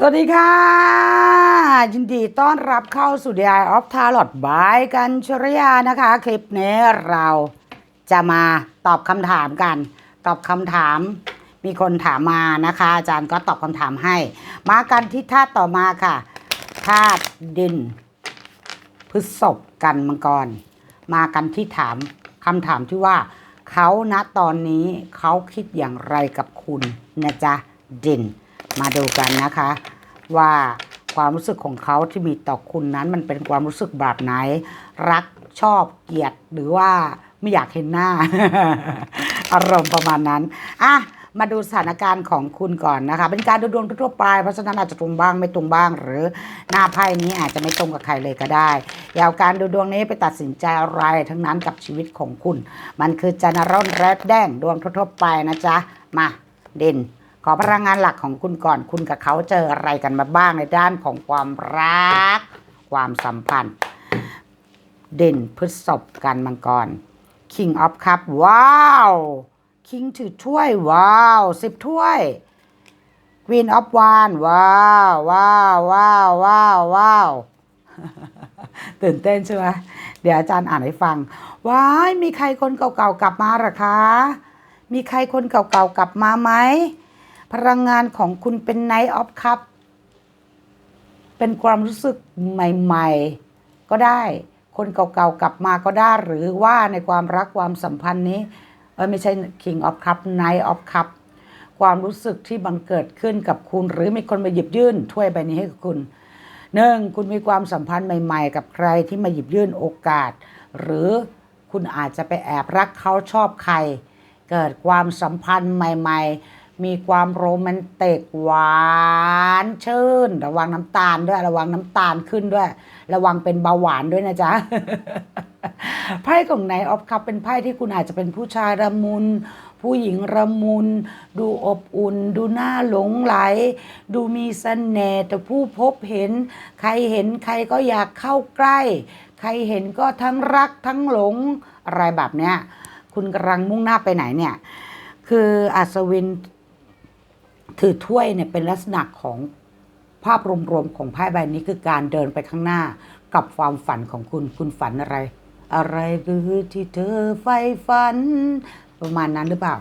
สวัสดีค่ะ ยินดีต้อนรับเข้าสู่ The Eye of Tarot by กันชรยานะคะ คลิปนี้เราจะมาตอบคำถามกัน ตอบคำถามมีคนถามมานะคะ อาจารย์ก็ตอบคำถามให้ มากันที่ธาตุต่อมาค่ะธาตุดิน พฤษภกันมังกร มากันที่ถามคำถามที่ว่า เขาณตอนนี้เขาคิดอย่างไรกับคุณนะจ๊ะดิน มาดูกันนะคะ ว่าความรู้สึกของเขาที่มีต่อคุณนั้นมันเป็นความรู้สึกแบบไหน รักชอบเกลียดหรือว่าไม่อยากเห็นหน้า อารมณ์ประมาณนั้นอะมาดูสถานการณ์ของคุณก่อนนะคะ เป็นการดูดวงทั่วไปเพราะฉะนั้นอาจจะตรงบ้างไม่ตรงบ้าง หรือหน้าไพ่นี้อาจจะไม่ตรงกับใครเลยก็ได้อยาวการดูดวงนี้ไปตัดสินใจอะไรทั้งนั้นกับชีวิตของคุณ มันคือจันทร์ร้อนแรดแดงดวงทั่วไปนะจ๊ะมาเด่น อพลังงานหลักของคุณก่อนคุณกับเขาเจออะไรกันมาบ้างในด้านของความรัก ความสัมพันธ์ เด่นพฤษภกันมังกร King of Cup ว้าว King ถือถ้วย ว้าวสิบถ้วย Queen of Wand ว้าวว้าวว้าวว้าวว้าวตื่นเต้นใช่ไหมเดี๋ยวอาจารย์อ่านให้ฟัง ว้ายมีใครคนเก่าๆกลับมาหรอคะ มีใครคนเก่าๆกลับมาไหม พลังงานของคุณเป็น Night of Cup เป็นความรู้สึกใหม่ๆ ก็ได้ คนเก่าๆกลับมาก็ได้ หรือว่าในความรักความสัมพันธ์นี้เออไม่ใช่ King of Cup Night of Cup ความรู้สึกที่บังเกิดขึ้นกับคุณ หรือมีคนมาหยิบยื่นถ้วยใบนี้ให้กับคุณหนึ่งคุณมีความสัมพันธ์ใหม่ ๆ กับใครที่มาหยิบยื่นโอกาส หรือคุณอาจจะไปแอบรักเขาชอบใคร เกิดความสัมพันธ์ใหม่ ๆ มีความโรแมนติกหวานชื่น ระวังน้ำตาลด้วยระวังน้ำตาลขึ้นด้วย ระวังเป็นเบาหวานด้วยนะจ๊ะไพ่ของไนออฟคัพเป็นไพ่ที่คุณอาจจะเป็นผู้ชายระมุน ผู้หญิงระมุน ดูอบอุ่น ดูน่าหลงไหล ดูมีเสน่ห์แต่ผู้พบเห็น ใครเห็นใครก็อยากเข้าใกล้ ใครเห็นก็ทั้งรักทั้งหลงอะไรแบบเนี้ย คุณกำลังมุ่งหน้าไปไหนเนี่ย คืออัศวิน ถือถ้วยเนี่ยเป็นลักษณะของภาพรวมๆของไพ่ใบนี้คือการเดินไปข้างหน้ากับความฝันของคุณคุณฝันอะไร อะไรคือที่เธอใฝ่ฝัน ประมาณนั้นหรือเปล่า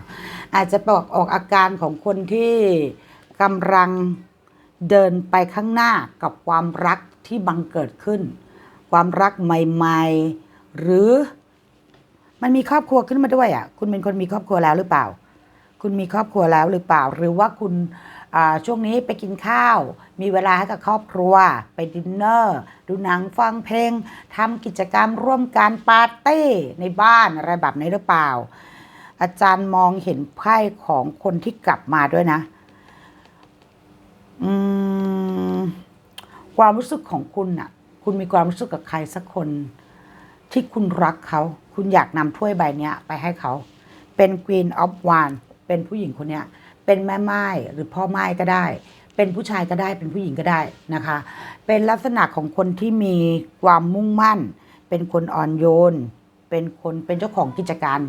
อาจจะบอกออกอาการของคนที่กำลังเดินไปข้างหน้ากับความรักที่บังเกิดขึ้น ความรักใหม่ ๆ หรือมันมีครอบครัวขึ้นมาด้วยอะ คุณเป็นคนมีครอบครัวแล้วหรือเปล่า คุณมีครอบครัวแล้วหรือเปล่า หรือว่าคุณช่วงนี้ไปกินข้าว มีเวลาให้กับครอบครัว ไปดินเนอร์ ดูหนังฟังเพลงทำกิจกรรมร่วมกันปาร์ตี้ในบ้านอะไรแบบนี้หรือเปล่า อาจารย์มองเห็นไพ่ของคนที่กลับมาด้วยนะความรู้สึกของคุณน่ะคุณมีความรู้สึกกับใครสักคน ที่คุณรักเขา คุณอยากนำถ้วยใบนี้ไปให้เขา เป็น Queen of Wand เป็นผู้หญิงคนเนี้ยเป็นแม่ไม้หรือพ่อไม้ก็ได้ เป็นผู้ชายก็ได้เป็นผู้หญิงก็ได้นะคะ เป็นลักษณะของคนที่มีความมุ่งมั่น เป็นคนอ่อนโยน เป็นคนเป็นเจ้าของกิจการ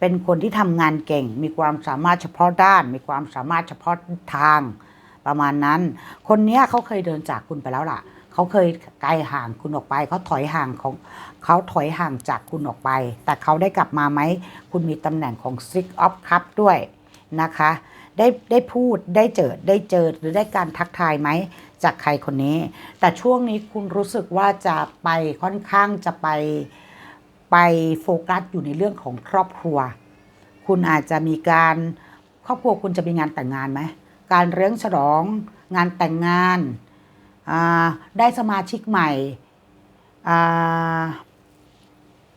เป็นคนที่ทำงานเก่ง มีความสามารถเฉพาะด้าน มีความสามารถเฉพาะทางประมาณนั้น คนนี้เขาเคยเดินจากคุณไปแล้วล่ะเขาเคยไกลห่างคุณออกไปเขาถอยห่างของเขาถอยห่างจากคุณออกไป แต่เขาได้กลับมาไหมคุณมีตำแหน่งของ Six of Cup ด้วย นะคะ ได้ได้พูดได้เจอได้เจอหรือได้การทักทายไหมจากใครคนนี้ แต่ช่วงนี้คุณรู้สึกว่าจะไปค่อนข้างจะไปไปโฟกัสอยู่ในเรื่องของครอบครัว คุณอาจจะมีการครอบครัวคุณจะมีงานแต่งงานไหมการเลี้ยงฉลอง งานแต่งงานได้สมาชิกใหม่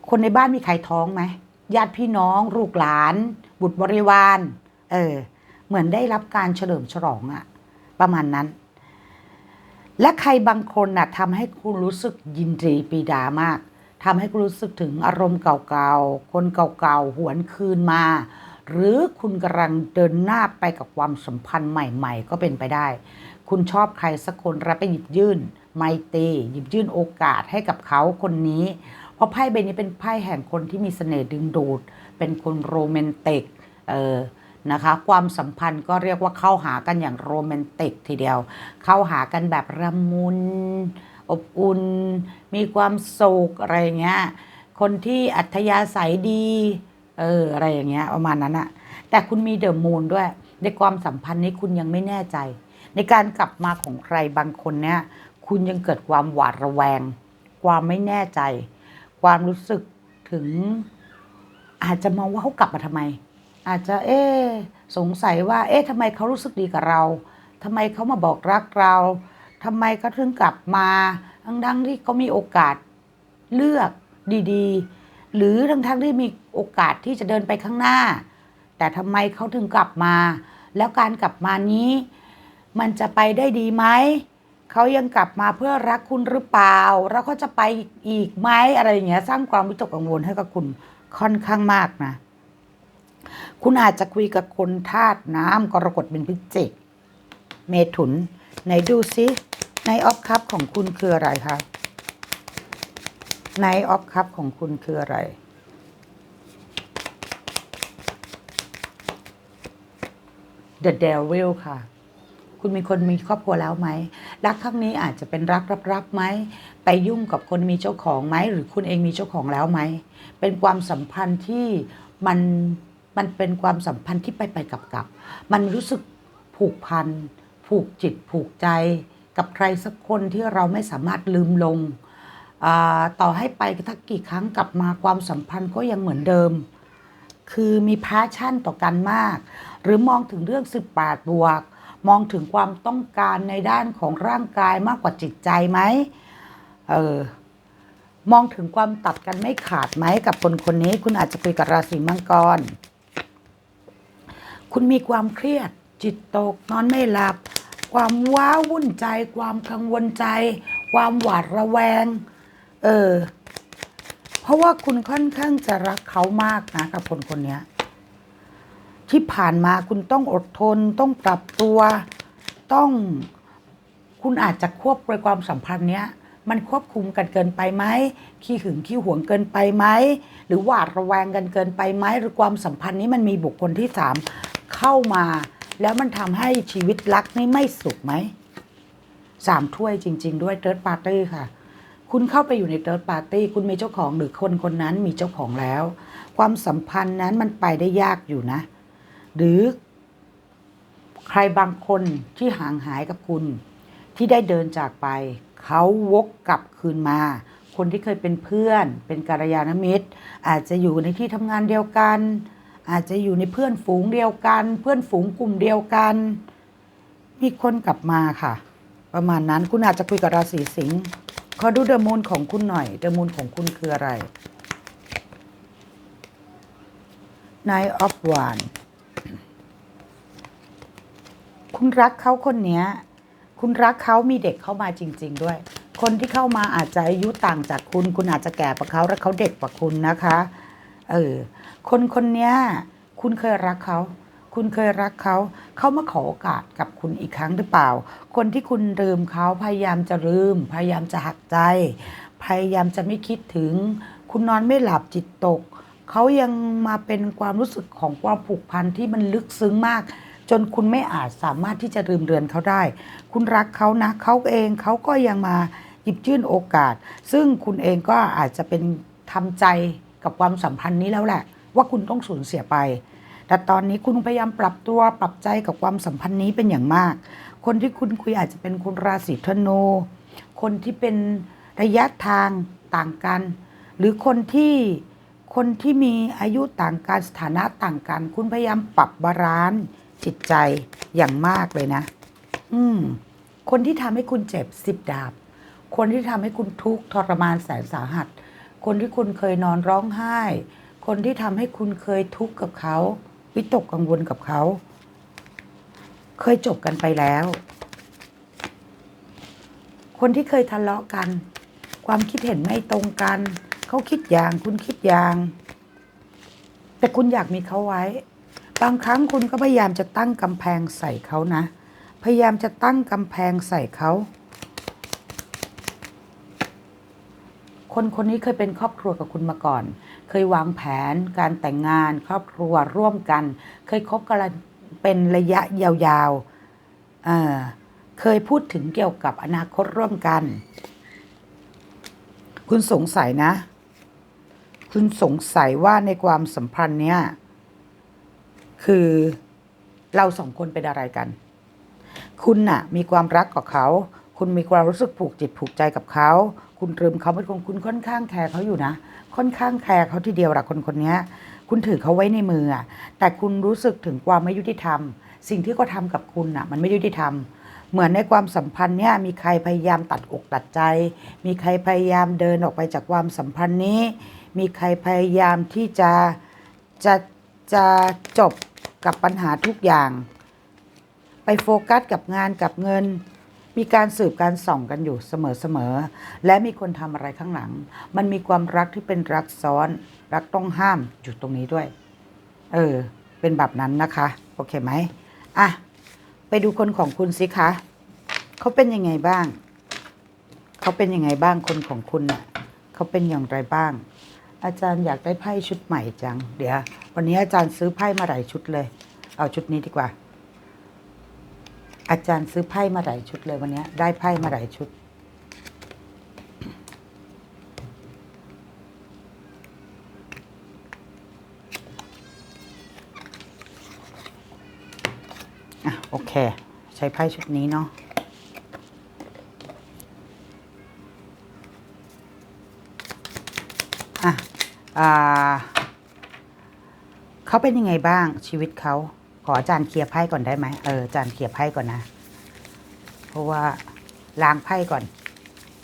คนในบ้านมีใครท้องไหมญาติพี่น้องลูกหลาน บุตรบริวาร เออ เหมือนได้รับการเฉลิมฉลองอะประมาณนั้น และใครบางคนน่ะทำให้คุณรู้สึกยินดีปีดามากทำให้คุณรู้สึกถึงอารมณ์เก่าๆ คนเก่าๆ หวนคืนมา หรือคุณกำลังเดินหน้าไปกับความสัมพันธ์ใหม่ๆ ก็เป็นไปได้ คุณชอบใครสักคนแล้วไปหยิบยื่น ไมตรีหยิบยื่นโอกาสให้กับเขาคนนี้ เพราะไพ่ใบนี้เป็นไพ่แห่งคนที่มีเสน่ห์ดึงดูด เป็นคนโรแมนติก เออ นะคะ ความสัมพันธ์ก็เรียกว่าเข้าหากันอย่างโรแมนติกทีเดียว เข้าหากันแบบระมุน อบอุ่น มีความสุขอะไรเงี้ย คนที่อัธยาศัยดี เอออะไรอย่างเงี้ยประมาณนั้นอะแต่คุณมีเดอะมูนด้วย ในความสัมพันธ์นี้คุณยังไม่แน่ใจ ในการกลับมาของใครบางคนเนี่ย คุณยังเกิดความหวาดระแวง ความไม่แน่ใจ ความรู้สึกถึงอาจจะมองว่าเขากลับมาทำไม อาจจะเอ๊ะสงสัยว่า เอ๊ะทำไมเขารู้สึกดีกับเราทำไมเขามาบอกรักเราทำไมเขาถึงกลับมาทั้งๆที่เขามีโอกาสเลือกดีๆ หรือทั้งๆที่มีโอกาสที่จะเดินไปข้างหน้า แต่ทำไมเขาถึงกลับมา แล้วการกลับมานี้ มันจะไปได้ดีไหมเขายังกลับมาเพื่อรักคุณหรือเปล่า แล้วเขาจะไปอีกไหมอะไรอย่างเงี้ยสร้างความวิตกกังวลให้กับคุณค่อนข้างมากนะ คุณอาจจะคุยกับคนธาตุน้ำกรกฎเป็นพิจิก เมถุนไหนดูซิในออฟคัพของคุณคืออะไรครับในออฟคัพของคุณคืออะไร The Devil ค่ะ คุณมีคนมีครอบครัวแล้วไหม รักครั้งนี้อาจจะเป็นรักรับๆไหม ไปยุ่งกับคนมีเจ้าของไหม หรือคุณเองมีเจ้าของแล้วไหม เป็นความสัมพันธ์ที่มัน มันเป็นความสัมพันธ์ที่ไปไปกับกับๆมันรู้สึกผูกพัน ผูกจิตผูกใจ กับใครสักคนที่เราไม่สามารถลืมลง ต่อให้ไปทักกี่ครั้งกลับมาความสัมพันธ์ก็ยังเหมือนเดิม คือมีพาชั่นต่อกันมาก หรือมองถึงเรื่อง18บวก มองถึงความต้องการในด้านของร่างกายมากกว่าจิตใจไหมเออมองถึงความตัดกันไม่ขาดไหมกับคนคนนี้คุณอาจจะคุยกับราศีมังกร คุณมีความเครียด จิตตกนอนไม่หลับ ความว้าวุ่นใจ ความกังวลใจ ความหวาดระแวง เออ เพราะว่าคุณค่อนข้างจะรักเขามากนะกับคนคนนี้ที่ผ่านมาคุณต้องอดทน ต้องปรับตัว ต้องคุณอาจจะควบคุมความสัมพันธ์เนี้ย มันควบคุมกันเกินไปไหมขี้หึงขี้หวงเกินไปไหมหรือหวาดระแวงกันเกินไปไหมหรือความสัมพันธ์นี้มันมีบุคคลที่สาม เข้ามา แล้วมันทำให้ชีวิตรักนี่ไม่สุขไหมสามถ้วยจริง ๆ ด้วยเติร์ดปาร์ตี้ค่ะ คุณเข้าไปอยู่ในเติร์ดปาร์ตี้คุณมีเจ้าของหรือคนคนนั้นมีเจ้าของแล้ว ความสัมพันธ์นั้นมันไปได้ยากอยู่นะ หรือใครบางคนที่ห่างหายกับคุณ ที่ได้เดินจากไป เขาวกกลับคืนมา คนที่เคยเป็นเพื่อน เป็นกัลยาณมิตร อาจจะอยู่ในที่ทำงานเดียวกัน อาจจะอยู่ในเพื่อนฝูงเดียวกัน เพื่อนฝูงกลุ่มเดียวกัน มีคนกลับมาค่ะ ประมาณนั้นคุณอาจจะคุยกับราศีสิงห์ขอดูเดอะมูนของคุณหน่อยเดอะมูนของคุณคืออะไร Nine of Wands คุณรักเขาคนนี้คุณรักเขามีเด็กเข้ามาจริง ๆ ด้วย คนที่เข้ามาอาจจะอายุต่างจากคุณ คุณอาจจะแก่กว่าเขาและเขาเด็กกว่าคุณนะคะ เออ คนคนนี้คุณเคยรักเขา คุณเคยรักเขา เขามาขอโอกาสกับคุณอีกครั้งหรือเปล่า คนที่คุณลืมเขาพยายามจะลืม พยายามจะหักใจ พยายามจะไม่คิดถึง คุณนอนไม่หลับจิตตก เขายังมาเป็นความรู้สึกของความผูกพันที่มันลึกซึ้งมากจนคุณไม่อาจสามารถที่จะลืมเรือนเขาได้ คุณรักเขานะ เขาเองเขาก็ยังมาหยิบยื่นโอกาส ซึ่งคุณเองก็อาจจะเป็นทำใจกับความสัมพันธ์นี้แล้วแหละ ว่าคุณต้องสูญเสียไป แต่ตอนนี้คุณพยายามปรับตัวปรับใจกับความสัมพันธ์นี้เป็นอย่างมาก คนที่คุณคุยอาจจะเป็นคนราศีธนู คนที่เป็นระยะทางต่างกัน หรือคนที่คนที่มีอายุต่างกันสถานะต่างกัน คุณพยายามปรับบาลานซ์จิตใจอย่างมากเลยนะ อืม คนที่ทำให้คุณเจ็บสิบดาบ คนที่ทำให้คุณทุกข์ทรมานแสนสาหัส คนที่คุณเคยนอนร้องไห้ คนที่ทำให้คุณเคยทุกข์กับเขา วิตกกังวลกับเขา เคยจบกันไปแล้ว คนที่เคยทะเลาะกัน ความคิดเห็นไม่ตรงกัน เขาคิดอย่างคุณคิดอย่าง แต่คุณอยากมีเขาไว้ บางครั้งคุณก็พยายามจะตั้งกำแพงใส่เขานะ พยายามจะตั้งกำแพงใส่เขาคนคนนี้เคยเป็นครอบครัวกับคุณมาก่อน เคยวางแผนการแต่งงานครอบครัวร่วมกัน เคยคบกันเป็นระยะยาวๆเเคยพูดถึงเกี่ยวกับอนาคตร่วมกัน คุณสงสัยนะ คุณสงสัยว่าในความสัมพันธ์เนี้ยคือเราสองคนเป็นอะไรกัน คุณน่ะ มีความรักกับเขา คุณมีความรู้สึกผูกจิตผูกใจกับเขา คุณลืมเขาเป็นคนคุณค่อนข้างแคร์เขาอยู่นะ ค่อนข้างแคร์เขาทีเดียวหละคนคนนี้คุณถือเขาไว้ในมืออะแต่คุณรู้สึกถึงความไม่ยุติธรรม สิ่งที่เขาทำกับคุณน่ะ มันไม่ยุติธรรม เหมือนในความสัมพันธ์เนี่ยมีใครพยายามตัดอกตัดใจ มีใครพยายามเดินออกไปจากความสัมพันธ์นี้ มีใครพยายามที่จะจะจะจบกับปัญหาทุกอย่าง ไปโฟกัสกับงานกับเงิน มีการสืบการส่องกันอยู่เสมอๆ และมีคนทำอะไรข้างหลัง มันมีความรักที่เป็นรักซ้อน รักต้องห้ามอยู่ตรงนี้ด้วย เออ เป็นแบบนั้นนะคะ โอเคไหมอะ ไปดูคนของคุณสิคะเขาเป็นยังไงบ้าง เขาเป็นยังไงบ้างคนของคุณน่ะเขาเป็นอย่างไรบ้าง อาจารย์อยากได้ไพ่ชุดใหม่จัง เดี๋ยว วันนี้อาจารย์ซื้อไพ่มาหลายชุดเลย เอาชุดนี้ดีกว่า อาจารย์ซื้อไพ่มาหลายชุดเลยวันนี้ได้ไพ่มาหลายชุด อะ โอเค ใช้ไพ่ชุดนี้เนาะอะ อ่า เขาเป็นยังไงบ้างชีวิตเขา ขออาจารย์เคลียร์ไพ่ก่อนได้ไหมเอออาจารย์เคลียร์ไพ่ก่อนนะ เพราะว่าล้างไพ่ก่อน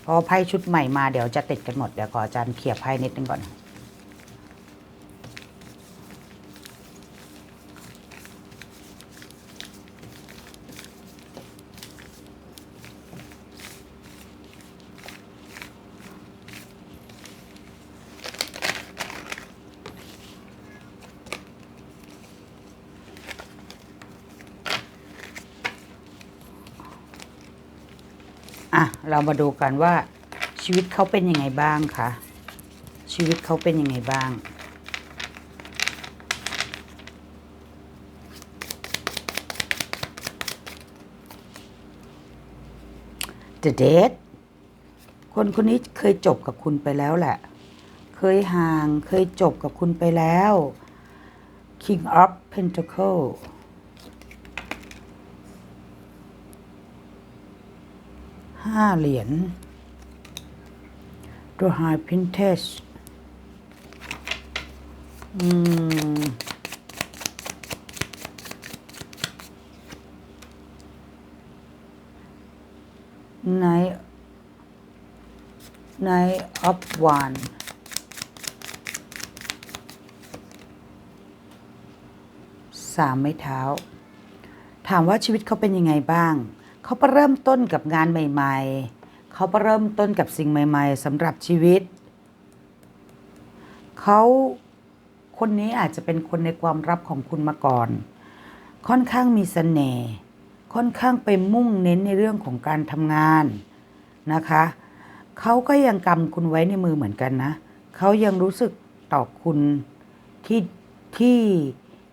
เพราะไพ่ชุดใหม่มาเดี๋ยวจะติดกันหมด เดี๋ยวขออาจารย์เคลียร์ไพ่นิดนึงก่อน อะ เรามาดูกันว่าชีวิตเขาเป็นยังไงบ้างคะชีวิตเขาเป็นยังไงบ้าง The Date คนคนนี้เคยจบกับคุณไปแล้วแหละ เคยห่างเคยจบกับคุณไปแล้ว King of Pentacle ห้าเหรียญตัว High Princess อืม Knight Knight of One สามไม้เท้า ถามว่าชีวิตเขาเป็นยังไงบ้าง เขาไปเริ่มต้นกับงานใหม่ ๆ เขาไปเริ่มต้นกับสิ่งใหม่ ๆสำหรับชีวิต เขาคนนี้อาจจะเป็นคนในความรับของคุณมาก่อน ค่อนข้างมีเสน่ห์ ค่อนข้างไปมุ่งเน้นในเรื่องของการทำงานนะคะ เขาก็ยังกำคุณไว้ในมือเหมือนกันนะ เขายังรู้สึกต่อคุณที่ที่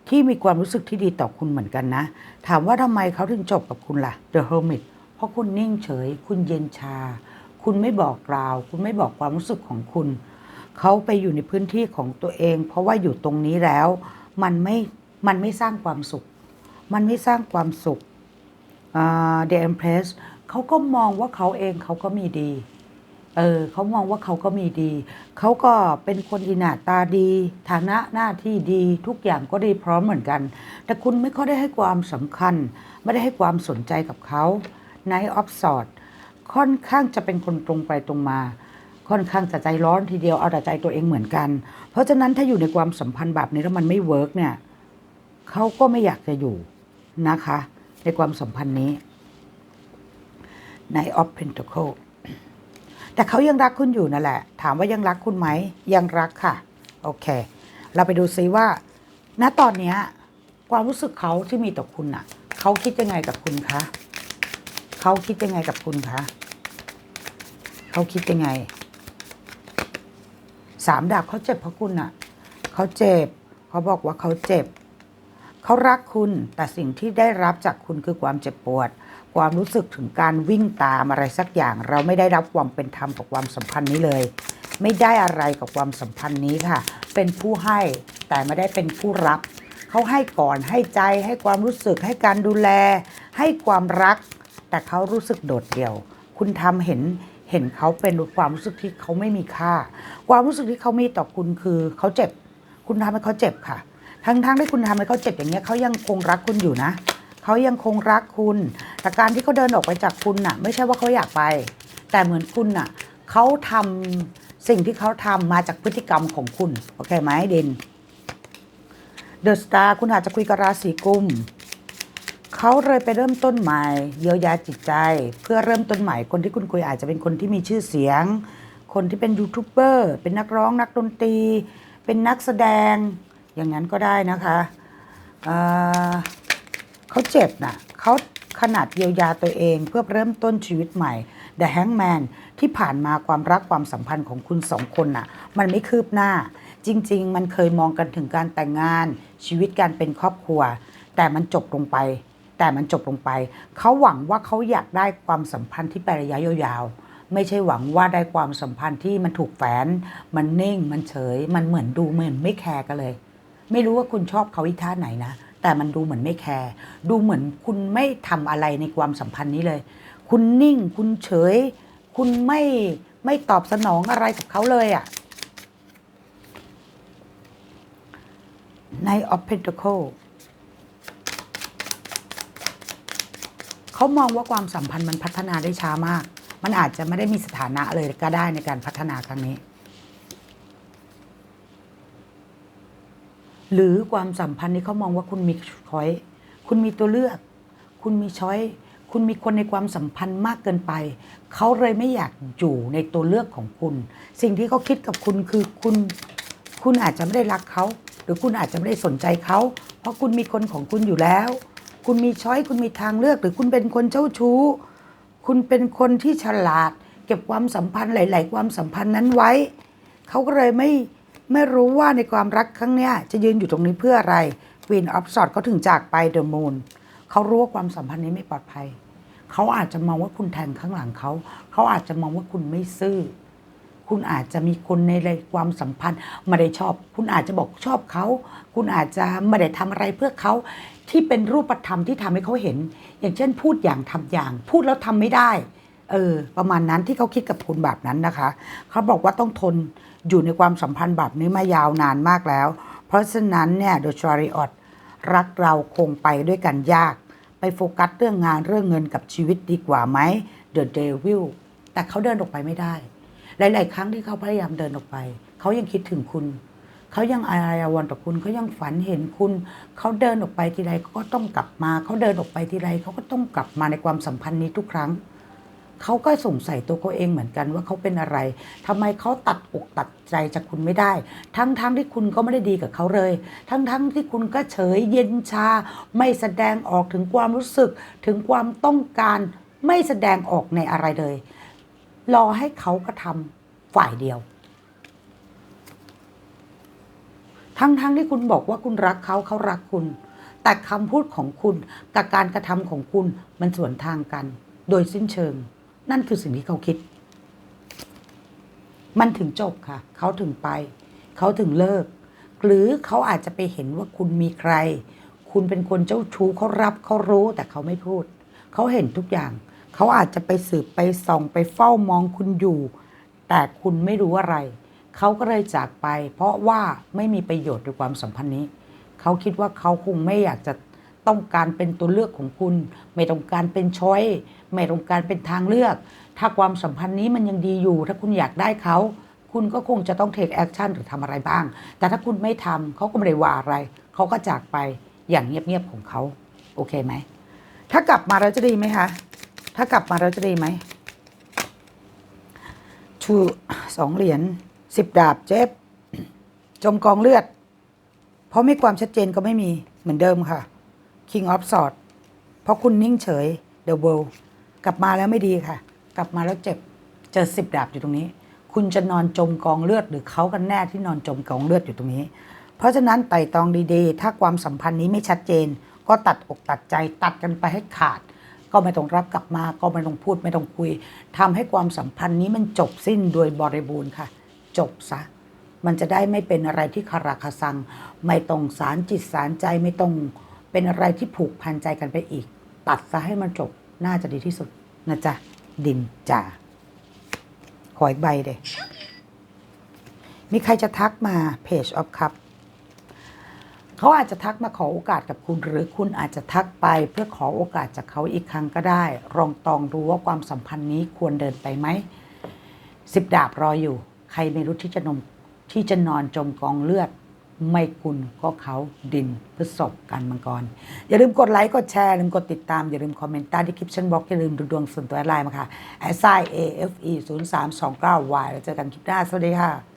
ที่มีความรู้สึกที่ดีต่อคุณเหมือนกันนะ ถามว่าทำไมเขาถึงจบกับคุณล่ะ The Hermit เพราะคุณนิ่งเฉย คุณเย็นชา คุณไม่บอกกล่าว คุณไม่บอกความรู้สึกของคุณ เขาไปอยู่ในพื้นที่ของตัวเอง เพราะว่าอยู่ตรงนี้แล้ว มันไม่มันไม่สร้างความสุข มันไม่สร้างความสุขอ่า The Empress เขาก็มองว่าเขาเองเขาก็มีดี เออเขามองว่าเขาก็มีดี เขาก็เป็นคนที่หน้าตาดี ฐานะหน้าที่ดีทุกอย่างก็ดีพร้อมเหมือนกัน แต่คุณไม่ค่อยได้ให้ความสำคัญ ไม่ได้ให้ความสนใจกับเขา Night of Swords ค่อนข้างจะเป็นคนตรงไปตรงมา ค่อนข้างจะใจร้อนทีเดียวเอาแต่ใจตัวเองเหมือนกัน เพราะฉะนั้นถ้าอยู่ในความสัมพันธ์แบบนี้แล้วมันไม่เวิร์กเนี่ยเขาก็ไม่อยากจะอยู่นะคะ ในความสัมพันธ์นี้ Night of Pentacle แต่เขายังรักคุณอยู่นั่นแหละ ถามว่ายังรักคุณไหม ยังรักค่ะ โอเค เราไปดูซิว่า ณ ตอนเนี้ยความรู้สึกเขาที่มีต่อคุณน่ะเขาคิดยังไงกับคุณคะ เขาคิดยังไงกับคุณคะ เขาคิดยังไง สามดาบเขาเจ็บเพราะคุณน่ะเขาเจ็บ เขาบอกว่าเขาเจ็บ เขารักคุณ แต่สิ่งที่ได้รับจากคุณคือความเจ็บปวด ความรู้สึกถึงการวิ่งตามอะไรสักอย่าง เราไม่ได้รับความเป็นธรรมกับความสัมพันธ์นี้เลย ไม่ได้อะไรกับความสัมพันธ์นี้ค่ะ เป็นผู้ให้แต่ไม่ได้เป็นผู้รับ เขาให้ก่อนให้ใจให้ความรู้สึกให้การดูแล ให้ความรัก แต่เขารู้สึกโดดเดี่ยว คุณทำเห็นเห็นเขาเป็นความรู้สึกที่เขาไม่มีค่า ความรู้สึกที่เขามีต่อคุณคือเขาเจ็บ คุณทำให้เขาเจ็บค่ะ ทั้งๆที่คุณทำให้เขาเจ็บอย่างเงี้ยเขายังคงรักคุณอยู่นะ เขายังคงรักคุณ แต่การที่เขาเดินออกไปจากคุณน่ะ ไม่ใช่ว่าเขาอยากไป แต่เหมือนคุณน่ะเขาทำสิ่งที่เขาทำมาจากพฤติกรรมของคุณ โอเคไหมเดนเดอะสตาร์คุณอาจจะคุยกับราศีกุมเขาเลยไปเริ่มต้นใหม่เยียวยาจิตใจ เพื่อเริ่มต้นใหม่คนที่คุณคุยอาจจะเป็นคนที่มีชื่อเสียง คนที่เป็นยูทูบเบอร์เป็นนักร้องนักดนตรี เป็นนักแสดงอย่างนั้นก็ได้นะคะ เขาเจ็บนะเขาขนาดเยียวยาตัวเองเพื่อเริ่มต้นชีวิตใหม่ The Hangman ที่ผ่านมาความรักความสัมพันธ์ของคุณสองคนน่ะ มันไม่คืบหน้า จริง ๆ มันเคยมองกันถึงการแต่งงาน ชีวิตการเป็นครอบครัว แต่มันจบลงไป แต่มันจบลงไป เขาหวังว่าเขาอยากได้ความสัมพันธ์ที่ไประยะยาวๆไม่ใช่หวังว่าได้ความสัมพันธ์ที่มันถูกแฝน มันนิ่งมันเฉย มันเหมือนดูเหมือนไม่แคร์กันเลย ไม่รู้ว่าคุณชอบเขาอีท่าไหนนะ แต่มันดูเหมือนไม่แคร์ดูเหมือนคุณไม่ทำอะไรในความสัมพันธ์นี้เลย คุณนิ่งคุณเฉย คุณไม่ไม่ตอบสนองอะไรกับเขาเลยอะ่ะใน of Pentacle เขามองว่าความสัมพันธ์มันพัฒนาได้ช้ามาก มันอาจจะไม่ได้มีสถานะเลยก็ได้ในการพัฒนาครั้งนี้ หรือความสัมพันธ์นี้เขามองว่าคุณมีช้อยคุณมีตัวเลือก คุณมีช้อยคุณมีคนในความสัมพันธ์มากเกินไป เขาเลยไม่อยากอยู่ในตัวเลือกของคุณ สิ่งที่เขาคิดกับคุณคือคุณ คุณอาจจะไม่ได้รักเขา หรือคุณอาจจะไม่ได้สนใจเขา เพราะคุณมีคนของคุณอยู่แล้ว คุณมีช้อยคุณมีทางเลือก หรือคุณเป็นคนเจ้าชู้ คุณเป็นคนที่ฉลาด เก็บความสัมพันธ์หลาย ๆ ความสัมพันธ์นั้นไว้ เขาก็เลยไม่ ไม่รู้ว่าในความรักครั้งเนี้ยจะยืนอยู่ตรงนี้เพื่ออะไร Queen of Swords เขาถึงจากไป The Moon เขารู้ว่าความสัมพันธ์นี้ไม่ปลอดภัย เขาอาจจะมองว่าคุณแทงข้างหลังเขา เขาอาจจะมองว่าคุณไม่ซื่อ คุณอาจจะมีคนในความสัมพันธ์ไม่ได้ชอบ คุณอาจจะบอกชอบเขา คุณอาจจะไม่ได้ทำอะไรเพื่อเขาที่เป็นรูปธรรมที่ทำให้เขาเห็น อย่างเช่น พูดอย่างทำอย่าง พูดแล้วทำไม่ได้ เออ ประมาณนั้นที่เขาคิดกับคุณแบบนั้นนะคะ เขาบอกว่าต้องทน อยู่ในความสัมพันธ์แบบนี้มายาวนานมากแล้ว เพราะฉะนั้นเนี่ยโดยชาริออตรักเราคงไปด้วยกันยาก ไปโฟกัสเรื่องงานเรื่องเงินกับชีวิตดีกว่าไหม The Devil แต่เขาเดินออกไปไม่ได้ หลาย ๆ ครั้งที่เขาพยายามเดินออกไป เขายังคิดถึงคุณ เขายังอาลัยอาวรณ์ต่อคุณเขายังฝันเห็นคุณ เขาเดินออกไปทีไรเขาก็ต้องกลับมา เขาเดินออกไปทีไรเขาก็ต้องกลับมาในความสัมพันธ์นี้ทุกครั้ง เขาก็สงสัยตัวเขาเองเหมือนกันว่าเขาเป็นอะไรทำไมเขาตัดอกตัดใจจากคุณไม่ได้ ทั้งๆทที่คุณก็ไม่ได้ดีกับเขาเลย ทั้งๆทที่คุณก็เฉยเย็นชา ไม่แสดงออกถึงความรู้สึก ถึงความต้องการไม่แสดงออกในอะไรเลย รอให้เขากระทำฝ่ายเดียว ทั้งๆทที่คุณบอกว่าคุณรักเขาเขารักคุณ แต่คำพูดของคุณกับการกระทำของคุณมันสวนทางกัน โดยสิ้นเชิง นั่นคือสิ่งที่เขาคิด มันถึงจบค่ะ เขาถึงไป เขาถึงเลิก หรือเขาอาจจะไปเห็นว่าคุณมีใคร คุณเป็นคนเจ้าชู้เขารับเขารู้แต่เขาไม่พูด เขาเห็นทุกอย่าง เขาอาจจะไปสืบไปส่องไปเฝ้ามองคุณอยู่ แต่คุณไม่รู้อะไร เขาก็เลยจากไป เพราะว่าไม่มีประโยชน์ในความสัมพันธ์นี้ เขาคิดว่าเขาคงไม่อยากจะ ต้องการเป็นตัวเลือกของคุณ ไม่ต้องการเป็นช้อยไม่ต้องการเป็นทางเลือก ถ้าความสัมพันธ์นี้มันยังดีอยู่ ถ้าคุณอยากได้เขาคุณก็คงจะต้องเทคแอคชั่นหรือทำอะไรบ้าง แต่ถ้าคุณไม่ทำเขาก็ไม่ได้ว่าอะไรเขาก็จากไปอย่างเงียบๆของเขาโอเคไหม ถ้ากลับมาเราจะดีไหมคะ ถ้ากลับมาเราจะดีไหมชูสองเหรียญสิบดาบเจ็บ จมกองเลือด เพราะไม่ความชัดเจนก็ไม่มีเหมือนเดิมค่ะ King of s w o r d เพราะคุณนิ่งเฉย The World กลับมาแล้วไม่ดีค่ะ กลับมาแล้วเจ็บ เจอสิบดาบอยู่ตรงนี้ คุณจะนอนจมกองเลือด หรือเขากันแน่ที่นอนจมกองเลือดอยู่ตรงนี้ เพราะฉะนั้นไต่ตองดีๆ ถ้าความสัมพันธ์นี้ไม่ชัดเจน ก็ตัดอกตัดใจตัดกันไปให้ขาด ก็ไม่ต้องรับกลับมา ก็ไม่ต้องพูดไม่ต้องคุยทำให้ความสัมพันธ์นี้มันจบสิ้นโดยบริบูรณ์ค่ะ จบซะมันจะได้ไม่เป็นอะไรที่คาราคาซัง ไม่ต้องสารจิตสารใจไม่ต้อง เป็นอะไรที่ผูกพันใจกันไปอีก ตัดซะให้มันจบน่าจะดีที่สุดนะจ๊ะ ดินจ่าขออีกใบเดยมีใครจะทักมาเพจออฟคัพเขาอาจจะทักมาขอโอกาสกับคุณ หรือคุณอาจจะทักไปเพื่อขอโอกาสจากเขาอีกครั้งก็ได้ ลองตองดูว่าความสัมพันธ์นี้ควรเดินไปไหมสิบดาบรออยู่ ใครไม่รู้ที่จะนมที่จะนอนจมกองเลือด ไม่คุณก็เขาดินพฤษภกันมังกร อย่าลืมกดไลค์กดแชร์อย่าลืมกดติดตาม อย่าลืมคอมเมนต์ใต้ที่คลิปชั่นบล็อกอย่าลืมดูดวงส่วนตัวไลน์มาค่ะ s i a f e 0 3 2 9 y แล้วเจอกันคลิปหน้า สวัสดีค่ะ